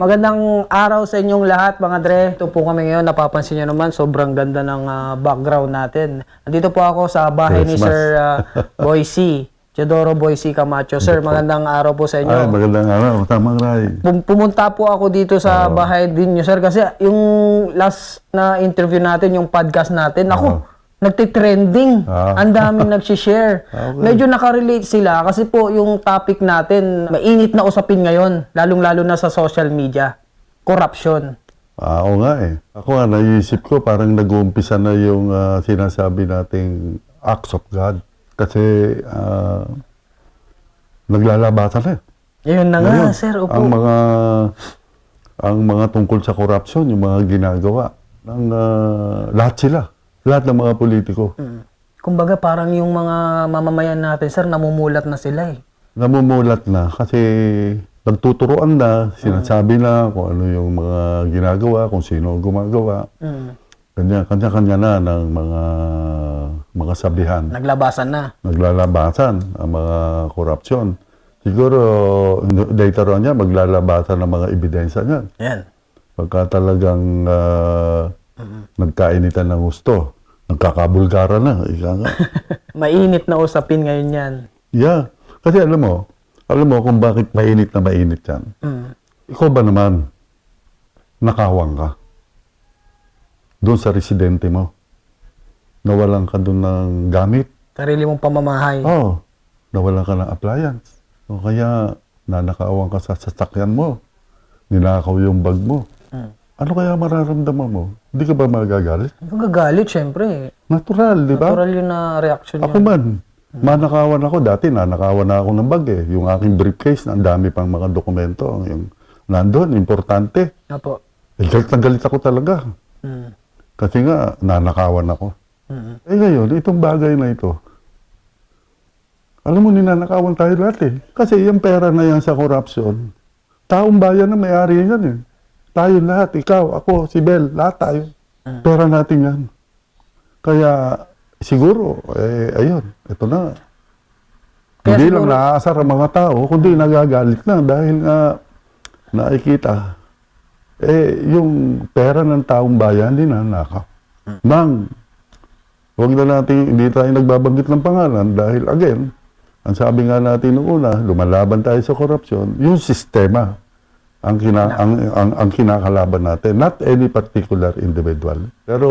Magandang araw sa inyong lahat mga Dre. Ito po kami ngayon. Napapansin nyo naman, sobrang ganda ng ah, background natin. Nandito po ako sa bahay ni Christmas. Sir uh, Boyce. Teodoro Boyce Camacho. Sir, magandang araw po sa inyo. Ay, magandang araw. Tamang ray. Pum- pumunta po ako dito sa bahay din nyo, sir. Kasi yung last na interview natin, yung podcast natin, ako, nagtitrending. Ah. Ang daming nagsishare. Okay. Medyo nakarelate sila kasi po yung topic natin, mainit na usapin ngayon, lalong-lalo na sa social media. Corruption. Ah, Oo nga eh. Ako nga, naisip ko parang nag-uumpisa na yung ah, sinasabi nating acts of God. Kasi ah, naglalabatan na. eh. Yun na nga, Ngayon, sir. Opo. Ang mga ang mga tungkol sa corruption, yung mga ginagawa ng ah, lahat sila. Lahat ng mga politiko. Mm. Kumbaga, parang yung mga mamamayan natin, sir, namumulat na sila eh. namumulat na kasi nagtuturoan na, sinasabi na kung ano yung mga ginagawa, kung sino ang gumagawa. Mm. Kanya, kanya-kanya na ng mga mga sabihan. Naglabasan na. Naglalabasan ang mga korupsyon. Siguro later on niya, maglalabasan ng mga ebidensya niyan. Yan. Pagka talagang ah, nagkainitan ng gusto, nagkakabulgara na. Ika nga. Mainit na usapin ngayon yan. Yeah. Kasi alam mo, alam mo kung bakit mainit na mainit yan. Mm. Ikaw ba naman, nakawang ka? Doon sa residente mo. Nawalan ka doon ng gamit. Sarili mong pamamahay. Oo. Oh, nawalan ka ng appliance. O kaya, nanakawang ka sa sasakyan mo. Ninakaw yung bag mo. Mm. Ano kaya mararamdaman mo? Hindi ka ba magagalit? Magagalit, syempre. Natural, di ba? Natural yun na reaction Ako niya. man, manakawan ako. Dati nanakawan na ako ng bag eh. Yung aking briefcase, ang dami pang mga dokumento. Yung nandun, importante. Apo. Eh, galit na galit ako talaga. Mm. Kasi nga, nanakawan ako. Mm. Eh ngayon, itong bagay na ito, alam mo, ninanakawan tayo lahat eh. Kasi yung pera na yan sa corruption, taong bayan na may-ari yan eh. Tayo lahat, ikaw, ako, si Bel, lahat tayo. Pera natin yan. Kaya, siguro, eh, ayun, ito na. Kaya Hindi siguro- lang naaasar ang mga tao, kundi nagagalit na dahil nga nakikita, eh, yung pera ng taong bayan, hindi na nakaw. Mang, huwag na natin, hindi tayo nagbabanggit ng pangalan dahil again, ang sabi nga natin noong una, lumalaban tayo sa korupsyon, yung sistema ang, kina, ang, ang, ang kinakalaban natin, not any particular individual. Pero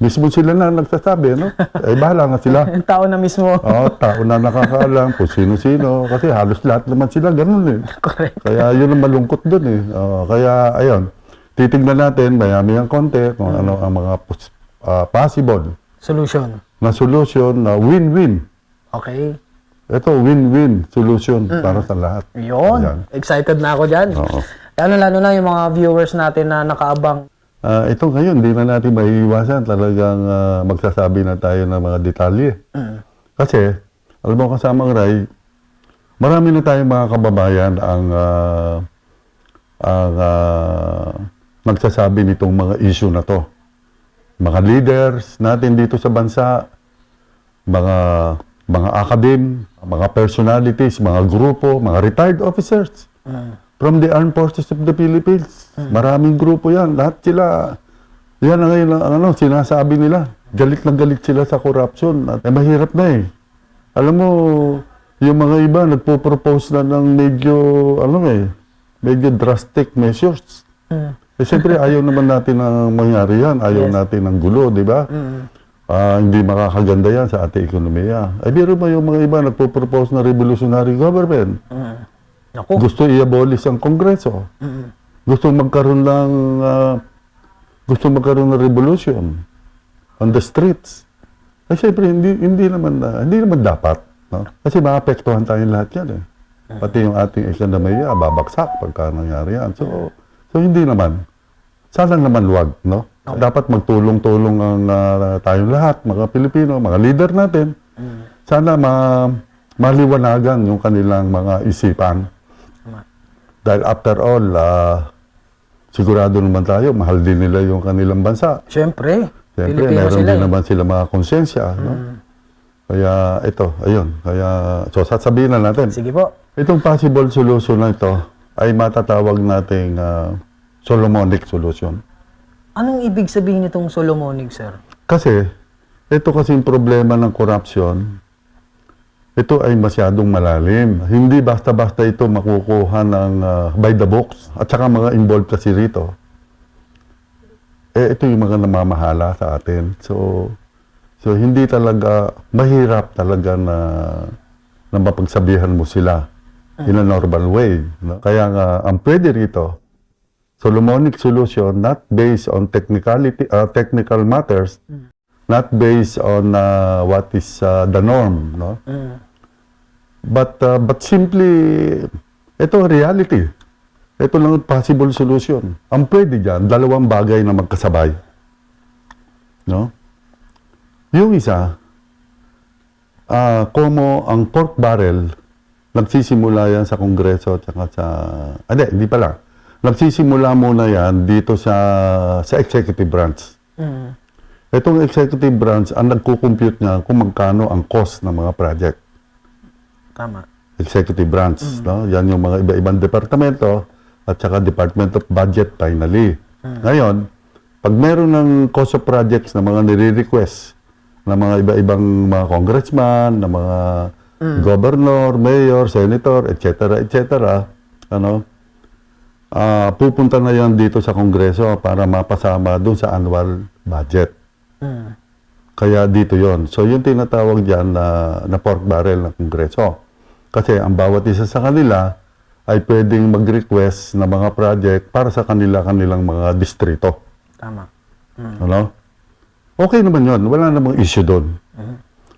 mismo sila na nagsasabi, no? Eh, bahala nga sila. Yung tao na mismo. Oo, tao na nakakaalam kung sino-sino. Kasi halos lahat naman sila ganun eh. Correct. Kaya yun ang malungkot dun eh. Oo, kaya ayun, titignan natin, mayami ang konti, kung ano ang mga ah, possible Solution. na solution na win-win. Okay. Ito, win-win solution para sa lahat. Yun. Ayan. Excited na ako dyan. Oo. Lalo-lalo na yung mga viewers natin na nakaabang. Ah, ito ngayon, hindi na natin maiiwasan. Talagang ah, magsasabi na tayo ng mga detalye. Mm. Kasi, alam mo kasamang Ray, marami na tayong mga kababayan ang, ah, ang ah, nagsasabi nitong mga issue na to. Mga leaders natin dito sa bansa, mga mga academe, mga personalities, mga grupo, mga retired officers Mm. from the armed forces of the Philippines. Maraming grupo yan. Lahat sila, yan ang ngayon, ano, sinasabi nila. Galit na galit sila sa corruption. At eh, mahirap na eh. Alam mo, yung mga iba nagpo-propose na ng medyo, ano eh, medyo drastic measures. Mm. Eh, siyempre, ayaw naman natin ang mangyari yan. Ayaw Yes. natin ng gulo, di ba? Mm. Ah, hindi makakaganda yan sa ating ekonomiya. Ay, biro mo yung mga iba nagpo-propose na revolutionary government. Mm. Naku. Gusto i-abolish ang Kongreso. Mm. Gusto magkaroon ng ah, gusto magkaroon ng revolution on the streets. Ay syempre hindi hindi naman na, hindi naman dapat, no? Kasi maapektuhan tayo lahat 'yan eh. Pati yung ating ekonomiya babagsak pagka nangyari yan. So so hindi naman. Sana naman wag, no? Dapat magtulong-tulong ang ah, tayong lahat, mga Pilipino, mga leader natin. Sana ma maliwanagan yung kanilang mga isipan. Tama. Dahil after all, ah, sigurado naman tayo, mahal din nila yung kanilang bansa. Siyempre. Siyempre, Pilipino meron sila din eh. naman sila mga konsensya. No? Kaya ito, ayun. Kaya, so sasabihin na natin, Sige po. itong possible solution na ito, ay matatawag nating ah, Solomonic solution. Anong ibig sabihin nitong Solomonic, sir? Kasi, ito kasing problema ng corruption, ito ay masyadong malalim. Hindi basta-basta ito makukuha ng ah, by the books at saka mga involved kasi rito. Eh, ito yung mga namamahala sa atin. So, so hindi talaga, mahirap talaga na, na mapagsabihan mo sila in a normal way. No? Kaya nga, ang pwede rito, Solomonic solution not based on technicality uh, technical matters not based on uh, what is uh, the norm no? Mm. but uh, but simply ito reality. Ito lang ang possible solution. Ang pwede diyan dalawang bagay na magkasabay. No? Yung isa ah como ang pork barrel nagsisimula yan sa kongreso at sa ah, hindi hindi pala nagsisimula muna yan dito sa sa executive branch Mm. Itong executive branch, ang nagko-compute niya kung magkano ang cost ng mga project. Tama. Executive branch, no? Yan yung mga iba-ibang departamento at saka Department of Budget finally. Ngayon, pag meron ng cost of projects na mga nire-request ng mga iba-ibang mga congressman, ng mga governor, mayor, senator, etc., etc., ano, ah pupunta na yan dito sa kongreso para mapasama doon sa annual budget. Mm. Kaya dito yon. So yung tinatawag diyan na, na pork barrel ng Kongreso. Kasi ang bawat isa sa kanila ay pwedeng mag-request na mga project para sa kanila-kanilang mga distrito. Tama. Ano? Okay naman yon. Wala namang issue doon.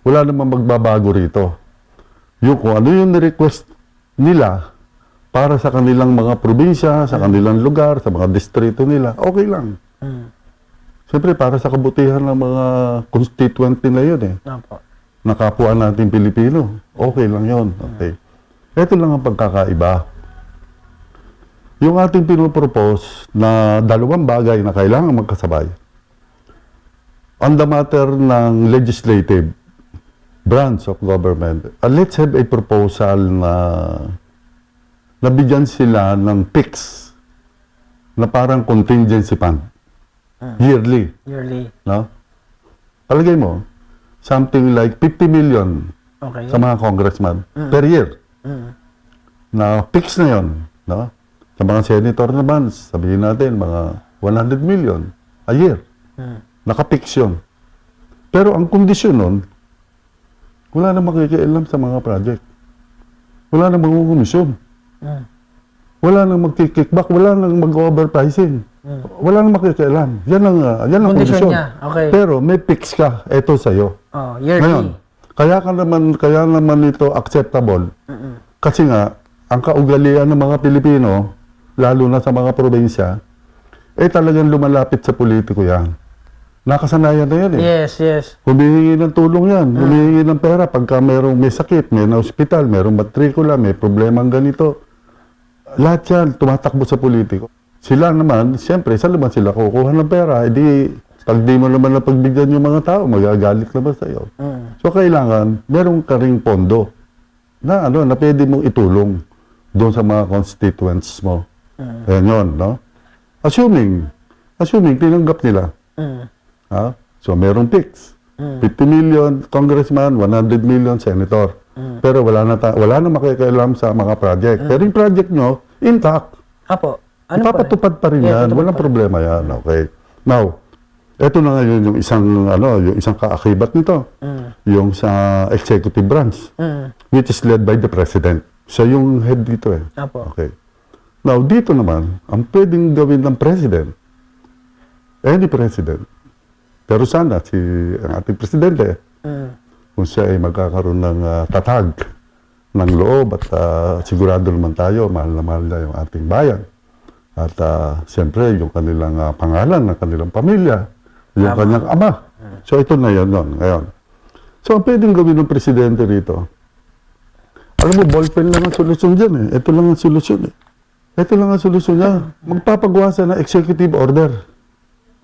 Wala namang magbabago rito. Yung kung ano yung request nila para sa kanilang mga probinsya, sa kanilang lugar, sa mga distrito nila, okay lang. Mm. Siyempre, para sa kabutihan ng mga constituent nila yun eh. Opo. na kapwa natin Pilipino. Okay lang yon. Okay. Ito lang ang pagkakaiba. Yung ating pinopropose na dalawang bagay na kailangan magkasabay. On the matter ng legislative branch of government, uh, let's have a proposal na nabigyan sila ng PICS na parang contingency fund. Yearly. Yearly. No? Palagay mo, something like 50 million Okay. sa mga congressman per year. Mm. Na fix na yon, no? Sa mga senator naman, sabihin natin, mga 100 million a year. Mm. Nakapix yun. Pero ang kondisyon nun, wala na makikialam sa mga project. Wala na mangungumisyon. Mm. Wala nang magkikickback, wala nang mag-overpricing. Wala nang makikialam. Yan ang, ah, yan ang Kondisyon niya, okay. Pero may fix ka, eto sa'yo. Oh, yearly. Ngayon, kaya ka naman, kaya naman ito acceptable. Kasi nga, ang kaugalian ng mga Pilipino, lalo na sa mga probinsya, eh talagang lumalapit sa politiko yan. Nakasanayan na yan eh. Yes, yes. Humihingi ng tulong yan. Humihingi ng pera pagka merong may sakit, may na ospital, merong matrikula, may problemang ganito. Lahat yan, tumatakbo sa politiko. Sila naman, siyempre, saan naman sila kukuha ng pera? Eh di, pag di mo naman napagbigyan yung mga tao, magagalit naman sa iyo. Mm. So, kailangan, meron ka ring pondo na, ano, na pwede mong itulong doon sa mga constituents mo. Ayan yun, no? Assuming, assuming, tinanggap nila. Mm. Ha? So, merong fix. 50 million congressman, 100 million senator. Pero wala na wala na makikialam sa mga project. Pero yung project nyo, intact. Apo. Ano Ipapatupad pa rin Yeah, yan. tutupad Walang pa rin. problema yan. Okay. Now, eto na ngayon yung isang ano, yung isang kaakibat nito. Mm. Yung sa executive branch, Mm. which is led by the president. Siya yung head dito eh. Apo. Okay. Now, dito naman, ang pwedeng gawin ng president, any president, pero sana si ang ating presidente, Mm. Kung siya ay magkakaroon ng ah, tatag ng loob at ah, sigurado naman tayo, mahal na mahal na yung ating bayan. At ah, siyempre, yung kanilang ah, pangalan ng kanilang pamilya, yung Tama. kanyang ama. So ito na yun, yun ngayon. So ang pwedeng gawin ng presidente rito, alam mo, ballpen lang ang solusyon dyan eh. Ito lang ang solusyon eh. Ito lang ang solusyon niya. Magpapagawa siya ng executive order.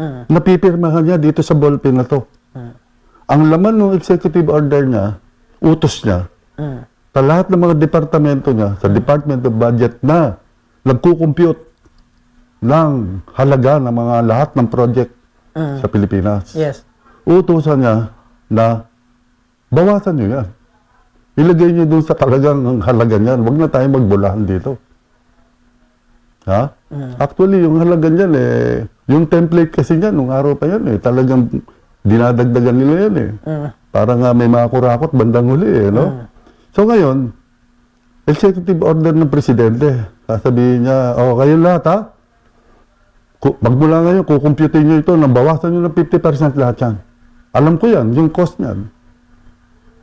Mm. Napipirmahan niya dito sa ballpen na to. Mm. Ang laman ng executive order niya, utos niya, Mm. sa lahat ng mga departamento niya, sa Department of Budget na nagkukompute ng halaga ng mga lahat ng project Mm. sa Pilipinas. Yes. Utusan niya na bawasan nyo yan. Ilagay nyo dun sa talagang halaga niyan. Huwag na tayo magbulahan dito. Ha? Actually, yung halaga niyan eh, yung template kasi niyan, nung araw pa yan eh, talagang dinadagdagan nila yan eh. Mm. Para nga may mga kurakot bandang huli eh, no? So ngayon, executive order ng presidente, sasabihin niya, oh, kayo lahat ha, magmula ngayon, kukumputin nyo ito, nang bawasan nyo ng 50% lahat yan. Alam ko yan, yung cost niyan.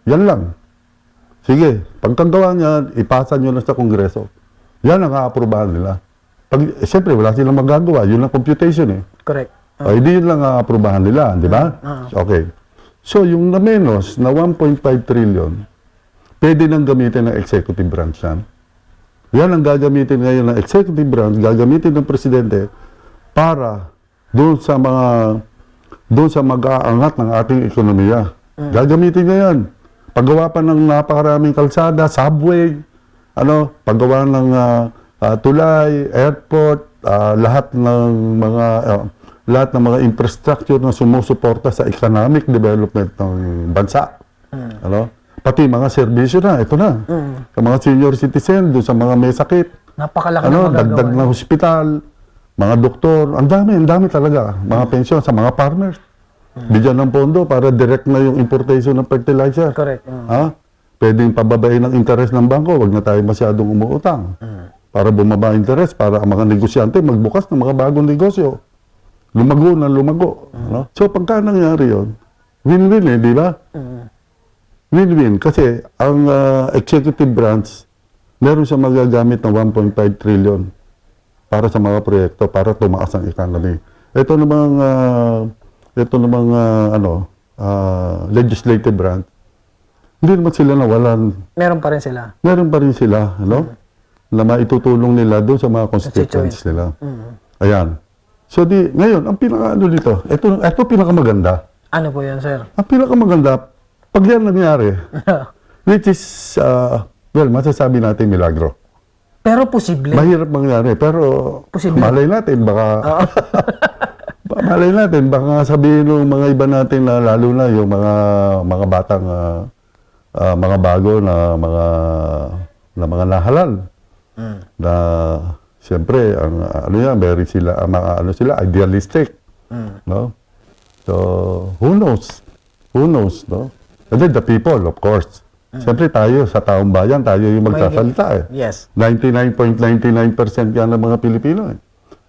Yan lang. Sige, pagkagawa niyan, ipasa nyo na sa Kongreso. Yan ang aaprubahan nila. Pag, eh, siyempre, wala silang magagawa. Yun ang computation eh. Correct. O, hindi yun lang ang aprobahan nila, di ba? Okay. So, yung na menos na 1.5 trillion, pwede nang gamitin ng executive branch yan. Yan ang gagamitin ngayon ng executive branch, gagamitin ng presidente para doon sa mga doon sa mag-aangat ng ating ekonomiya. Gagamitin niya yan. Paggawa pa ng napakaraming kalsada, subway, ano, paggawa ng ah, ah, tulay, airport, ah, lahat ng mga ah, lahat ng mga infrastructure na sumusuporta sa economic development ng bansa. Ano? Pati mga serbisyo na, ito na. Sa mga senior citizen, doon sa mga may sakit, Napakalaki ano, ng dagdag na hospital, mga doktor, ang dami, ang dami talaga. Mga pensyon sa mga farmers. Bigyan ng pondo para direct na yung importation ng fertilizer. Correct. Mm. Ha? Pwedeng pababain ng interest ng bangko, wag na tayo masyadong umuutang. Para bumaba interest, para ang mga negosyante magbukas ng mga bagong negosyo. Lumago na lumago. Ano? So pagka nangyari yun, win-win eh, di ba? Mm. Win-win. Kasi ang ah, executive branch, meron siya magagamit ng 1.5 trillion para sa mga proyekto, para tumaas ang economy. Ito namang, ah, ito namang ah, ano, ah, legislative branch, hindi naman sila nawalan. Meron pa rin sila. Meron pa rin sila, ano? Na maitutulong nila doon sa mga constituents nila. Mm. Ayan. So di, ngayon, ang pinaka-ano dito, ito, ito pinakamaganda. Ano po yan, sir? Ang pinakamaganda, pag yan nangyari, which is, uh, well, masasabi natin milagro. Pero posible. Mahirap mangyari, pero Posible. malay natin, baka, ba- malay natin, baka sabihin ng mga iba natin na lalo na yung mga mga batang ah, ah, mga bago na mga na mga nahalal Mm. na siyempre ang ano yan, very sila ang mga ano sila idealistic, Mm. no? So, who knows? Who knows, no? And then the people, of course. Siyempre tayo, sa taong bayan, tayo yung magsasalita eh. Yes. 99.99% yan ng mga Pilipino eh.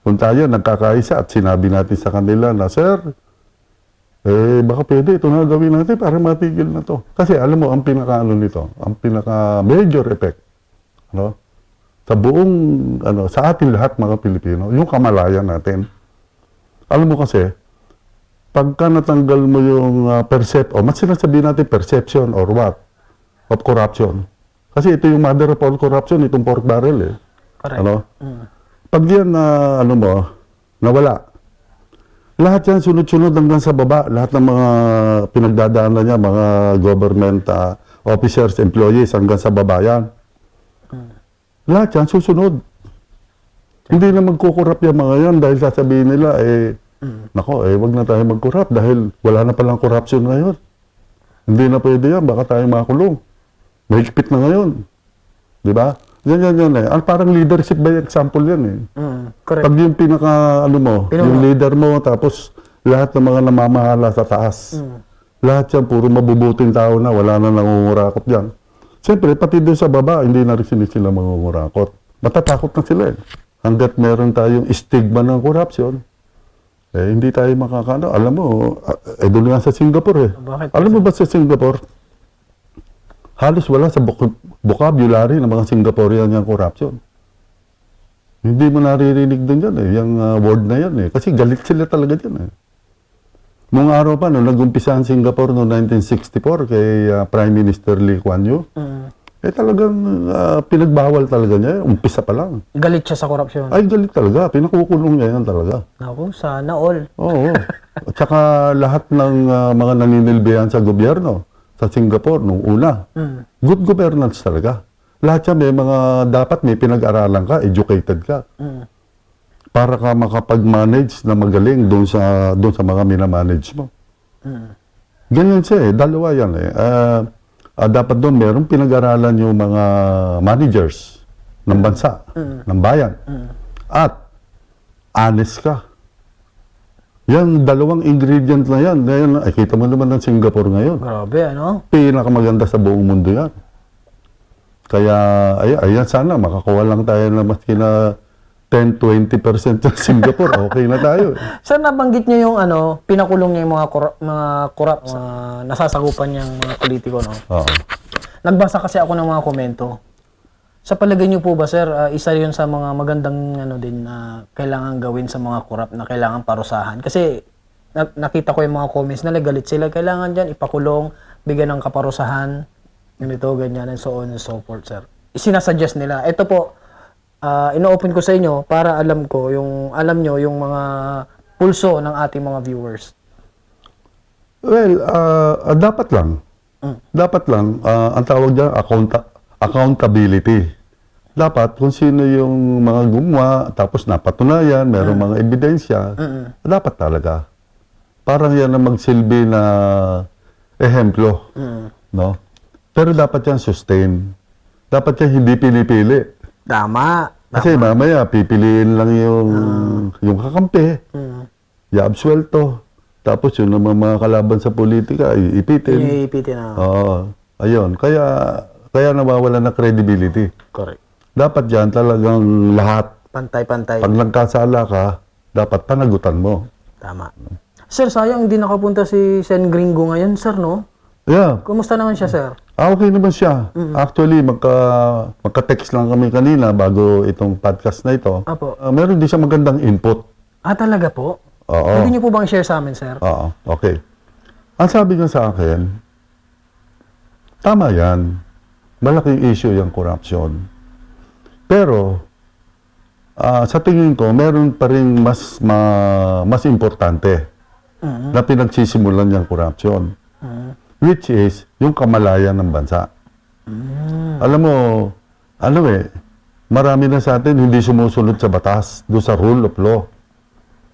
Kung tayo nagkakaisa at sinabi natin sa kanila na, Sir, eh baka pwede ito na gawin natin para matigil na to. Kasi alam mo, ang pinaka ano nito, ang pinaka major effect, no? Sa buong, ano, sa ating lahat mga Pilipino, yung kamalayan natin. Alam mo kasi, pagka natanggal mo yung uh, percep, o mas sinasabi natin perception or what, of corruption. Kasi ito yung mother of all corruption, itong pork barrel eh. Correct. Ano? Mm. Pag yan na, ano mo, nawala, lahat yan sunod-sunod hanggang sa baba. Lahat ng mga pinagdadaanan niya, mga government ah, officers, employees, hanggang sa baba yan. Lahat yan susunod. Hindi na magkukurap yung mga yan dahil sasabihin nila, eh, nako, eh, wag na tayo magkurap dahil wala na palang corruption ngayon. Hindi na pwede yan, baka tayo makulong. Mahigpit na ngayon. Di ba? Yan, yan, yan eh. Ah, parang leadership by example yan eh. Mm. Correct. Pag yung pinaka, ano mo, Pinuno. yung leader mo, tapos lahat ng mga namamahala sa taas. Mm. Lahat yan, puro mabubuting tao na, wala na nangungurakot yan. Siyempre, pati doon sa baba, hindi na rin sila sila mangungurakot. Matatakot na sila eh. Hanggat meron tayong stigma ng corruption, eh, hindi tayo makakano. Alam mo, eh, doon nga sa Singapore eh. Bakit? Alam mo ba sa Singapore, halos wala sa vocabulary ng mga Singaporean yung corruption. Hindi mo naririnig din yan eh, yung ah, word na yan eh. Kasi galit sila talaga dyan eh. Nung araw pa, nung nag-umpisa ang Singapore noong 1964 kay ah, Prime Minister Lee Kuan Yew, Mm. eh talagang ah, pinagbawal talaga niya. Umpisa pa lang. Galit siya sa korupsyon. Ay, galit talaga. Pinakukulong niya yan talaga. Naku, sana all. Oo. At saka lahat ng ah, mga naninilbihan sa gobyerno sa Singapore nung una, Mm. good governance talaga. lahat yan may mga, dapat may pinag-aralan ka, educated ka. Mm. Para ka makapag-manage na magaling doon sa, doon sa mga minamanage mo. Mm. Ganyan siya eh, dalawa yan eh. Ah, ah, dapat doon merong pinag-aralan yung mga managers ng bansa, ng bayan. At honest ka. Yan, dalawang ingredient na yan. Yan, ay, kita mo naman ng Singapore ngayon. Grabe, ano? Pinakamaganda sa buong mundo yan. Kaya, ay, ayan, sana makakuha lang tayo na maski na 10-20% ng Singapore. Okay na tayo. Sir, nabanggit niyo yung ano, pinakulong niya yung mga korap, mga korap, mga nasasagupan niyang mga politiko, no? Oo. Nagbasa kasi ako ng mga komento. Sa palagay niyo po ba, sir, ah, isa yun sa mga magandang ano din na kailangan gawin sa mga korap na kailangan parusahan? Kasi na- nakita ko yung mga comments na galit sila. Kailangan dyan ipakulong, bigyan ng kaparusahan, ganito, ganyan, and so on and so forth, sir. Isinasuggest nila. Ito po, ah, ino-open ko sa inyo para alam ko, yung alam nyo, yung mga pulso ng ating mga viewers. Well, ah, dapat lang. Dapat lang, ah, ang tawag dyan, accounta- accountability. Dapat kung sino yung mga gumawa, tapos napatunayan, merong mga ebidensya, dapat talaga. Parang yan ang magsilbi na ehemplo. No? Pero dapat yan sustain. Dapat yan hindi pinipili. Tama. Kasi mamaya, pipiliin lang yung, yung kakampi. Mm. i-absuelto. Tapos yun naman mga kalaban sa politika, iipitin. Iipitin na. Oo. Ayun. Kaya, kaya nawawala na credibility. Correct. Dapat yan talagang lahat. Pantay-pantay. Pag nagkasala ka, dapat panagutan mo. Tama. Sir, sayang hindi nakapunta si Sen Gringo ngayon, sir, no? Yeah. Kumusta naman siya, sir? Ah, okay naman siya. Actually, magka, magka-text lang kami kanina bago itong podcast na ito. Apo. Ah, meron din siya magandang input. Ah, talaga po? Oo. Pwede niyo po bang share sa amin, sir? Oo, okay. Ang sabi niya sa akin, tama yan. Malaking issue yung corruption. Pero, ah, sa tingin ko, meron pa rin mas, ma- mas importante Mhm. na pinagsisimulan niyang corruption. Mhm. Which is, yung kamalayan ng bansa. Alam mo, ano eh, marami na sa atin hindi sumusunod sa batas, do sa rule of law.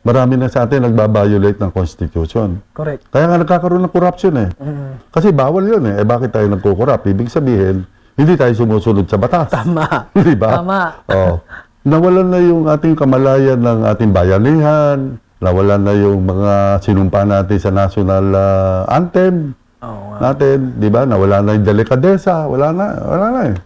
Marami na sa atin nagbabiolate ng Constitution. Correct. Kaya nga nagkakaroon ng corruption eh. Mhm. Kasi bawal yun eh. Eh bakit tayo nagkukorrupt? Ibig sabihin, hindi tayo sumusunod sa batas. Tama. Di ba? Tama. Oh. Nawalan na yung ating kamalayan ng ating bayanihan. Nawalan na yung mga sinumpa natin sa national ah, anthem Oo nga. natin. Di ba? Nawala na yung delikadesa. Wala na. Wala na eh.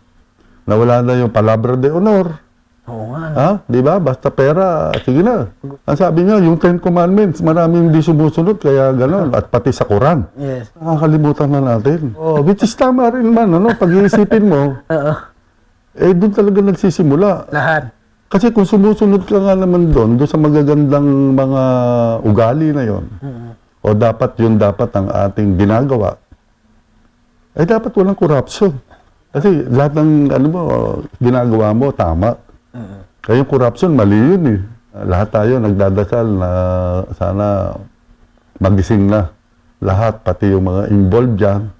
Nawala na yung palabra de honor. Oo nga. Ha? Di ba? Basta pera, sige na. Ang sabi niya, yung Ten Commandments, maraming hindi sumusunod, kaya gano'n. At pati sa Quran. Yes. Nakakalimutan na natin. Oh, which is tama rin man, ano? Pag iisipin mo, Oo. eh doon talaga nagsisimula. Lahat. Kasi kung sumusunod ka nga naman doon, doon sa magagandang mga ugali na yon. O dapat yun dapat ang ating ginagawa, eh dapat walang corruption. Kasi lahat ng ano mo, ginagawa mo, tama. Mhm. Kaya yung corruption, mali yun eh. Lahat tayo nagdadasal na sana magising na. Lahat, pati yung mga involved dyan.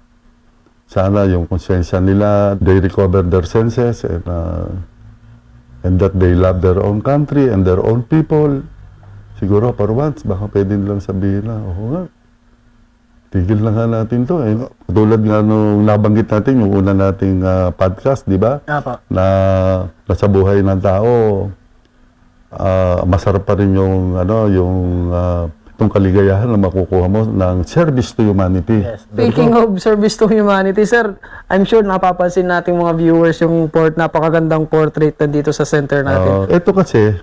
Sana yung konsensya nila, they recover their senses and, uh, and that they love their own country and their own people. Siguro for once, baka pwede nilang sabihin na, oo nga, tigil na nga natin to. Eh. Tulad nga nung nabanggit natin, yung una nating uh, podcast, di ba? Apo. na nasa buhay ng tao ah, masarap pa rin yung ano yung ah, itong kaligayahan na makukuha mo ng service to humanity. Yes. Speaking of service to humanity, sir, I'm sure napapansin nating mga viewers yung port, napakagandang portrait nandito sa center natin. Ah, ito kasi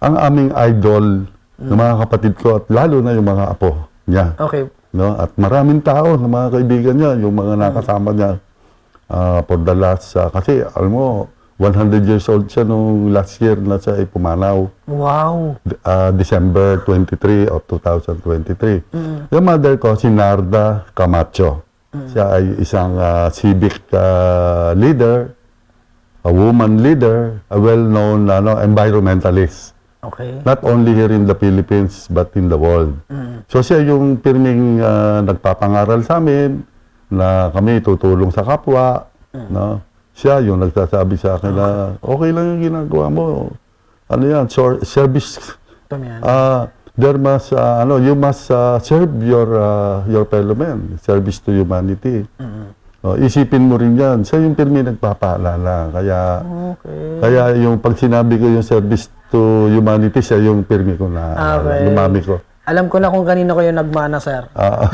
ang aming idol ng mga kapatid ko at lalo na yung mga apo niya. okay. No? At maraming tao ng mga kaibigan niya, yung mga nakasama niya ah, for the last, ah, kasi alam mo, 100 years old siya nung last year na siya ay pumanaw. Wow. uh, December 23 of 2023. Yung mother ko, si Narda Camacho. Siya ay isang uh, civic uh, leader, a woman leader, a well-known ano, environmentalist. Okay. Not only here in the Philippines, but in the world. So siya yung pirming uh, nagpapangaral sa amin na kami tutulong sa kapwa. No? siya yung nagsasabi sa akin na okay lang yung ginagawa mo. Ano yan, service Ito yan. Ah, there must uh, ano, you must uh, serve your uh, your fellow man, service to humanity. Oh, isipin mo rin 'yan. Siya yung pirmi nagpapaalala. Kaya okay. kaya yung pag sinabi ko yung service to humanity, siya yung pirmi ko na Okay. yung mami ko. Alam ko na kung kanino kayo nagmana, sir. Ah,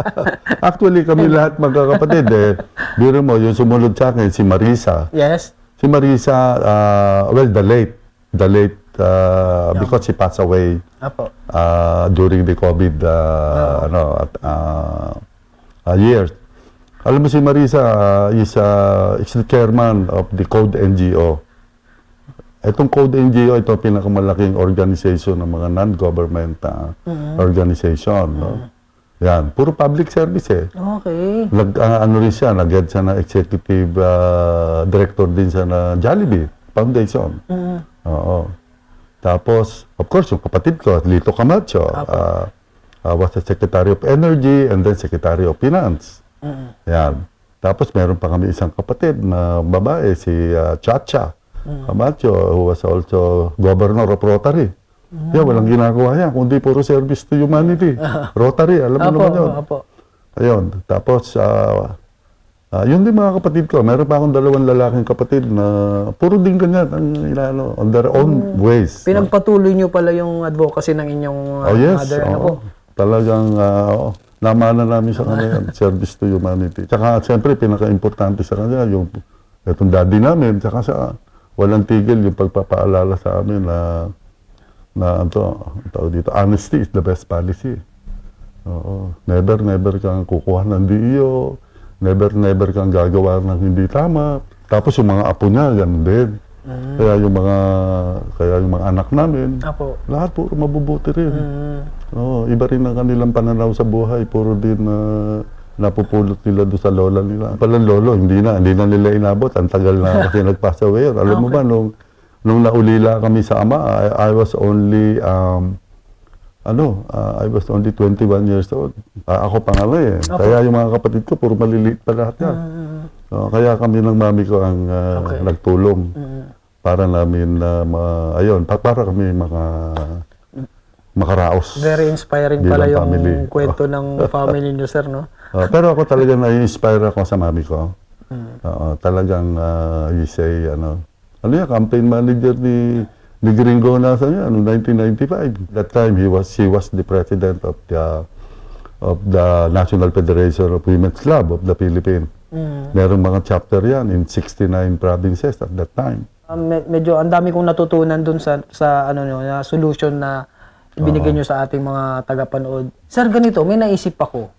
actually, kami lahat magkakapatid eh. Biro mo, yung sumunod sa akin, si Marisa. Yes? Si Marisa, ah, well, the late, the late, ah, because she passed away Apo. uh, during the COVID uh, ano, at, uh, uh, years. Alam mo si Marisa uh, is, uh, is the chairman of the Code NGO. Itong Code NGO, ito ang pinakamalaking organization ng mga non-government uh, organization. No? Yan, puro public service eh. Okay. Nag, ah, ano rin siya, nag-head siya na executive uh, director din siya na Jollibee Foundation. Mm. Oo. Tapos, of course, yung kapatid ko, Lito Camacho, uh, uh, was the Secretary of Energy and then Secretary of Finance. Mm. Yan. Tapos, meron pa kami isang kapatid na babae, si uh, Chacha Camacho, who was also Governor of Rotary. Yan, walang ginagawa yan, kundi puro service to humanity. Rotary, alam mo Apo, naman yun. apo. Ayun. Tapos, ah ah, yun din mga kapatid ko. Meron pa akong dalawang lalaking kapatid na puro din ganyan ang inano, on their own ways. Pinagpatuloy nyo pala yung advocacy ng inyong uh, oh, yes. mother. Ano po? oo. Talagang ah, oo. namana namin sa kanya yan, service to humanity. Tsaka, siyempre, pinaka-importante sa kanya, yung itong daddy namin, tsaka sa walang tigil yung pagpapaalala sa amin na na ito, ang tawag dito, honesty is the best policy. Oo. Never, never kang kukuha ng DIO. Never, never kang gagawa ng hindi tama. Tapos yung mga apo niya, ganun din. Kaya yung mga, kaya yung mga anak namin, Apo. lahat puro mabubuti rin. Mm. Oo, iba rin ang kanilang pananaw sa buhay. Puro din na napupulot nila doon sa lola nila. Palang lolo, hindi na. Hindi na nila inabot. Ang tagal na kasi nag-pass away. yun. Alam mo ba, nung, nung naulila kami sa ama, I, I was only, um, ano, ah, I was only 21 years old. Ah, ako pangalay eh. Kaya yung mga kapatid ko, puro maliliit pa lahat yan. Mm. Oo, kaya kami ng mami ko ang ah, Okay. nagtulong Mm. para namin na ma, ayun, pa- para kami maka makaraos. Very inspiring pala yung family. kwento ng family nyo, sir, no? Ah, pero ako talaga na-inspire ako sa mami ko. Mm. Oo, talagang uh, you say, ano, ano yan, campaign manager ni ni Gringo nasa niya, noong 1995. That time, he was, she was the president of the of the National Federation of Women's Club of the Philippines. Mm. Merong mga chapter yan in 69 provinces at that time. Um, me- medyo ang dami kong natutunan dun sa sa ano nyo, na solution na ibinigay nyo sa ating mga tagapanood. Sir, ganito, may naisip ako.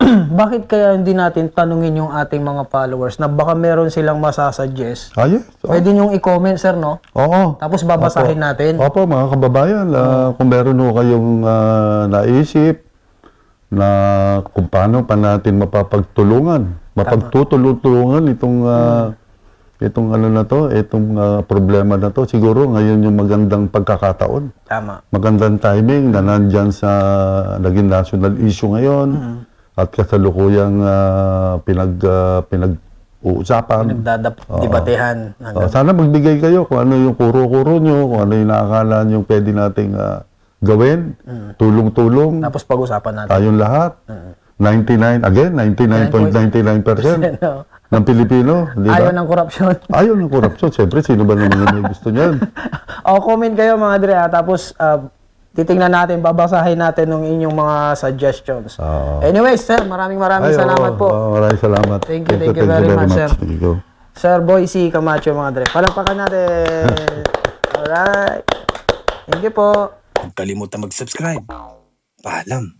Bakit kaya hindi natin tanungin yung ating mga followers na baka meron silang masasuggest? Ah, yes. Oh, Pwede nyo i-comment, sir, no? Oo. Tapos babasahin natin. Opo, mga kababayan, ah, kung meron ho kayong ah, naisip na kung paano pa natin mapapagtulungan, mapagtutulungan itong ah, itong ano na to, itong ah, problema na to, siguro ngayon yung magandang pagkakataon. Tama. Magandang timing na nandyan sa naging national issue ngayon at kasalukuyang ah, pinag ah, pinag-uusapan. Nagdadap-debatehan. Oh, sana magbigay kayo kung ano yung kuro-kuro nyo, kung ano yung nakakala nyo pwede nating ah, gawin. Tulong-tulong. Tapos pag-usapan natin. Tayong lahat. 99, again, 99.99% no? Ng Pilipino. Di ba? Ayaw ng korupsyon. Ayaw ng korupsyon. Siyempre, sino ba naman yung gusto niyan? o, comment kayo mga Dre, ha? Tapos, uh, titingnan natin, babasahin natin ng inyong mga suggestions. Oo. Anyways, sir, maraming maraming Ay, salamat oo, po. oo, maraming salamat. Thank you, thank you very much, sir. Thank you. Sir Boyce Camacho, mga Dre. Palakpakan natin. Alright. Thank you po. Huwag kalimutan mag-subscribe. Paalam.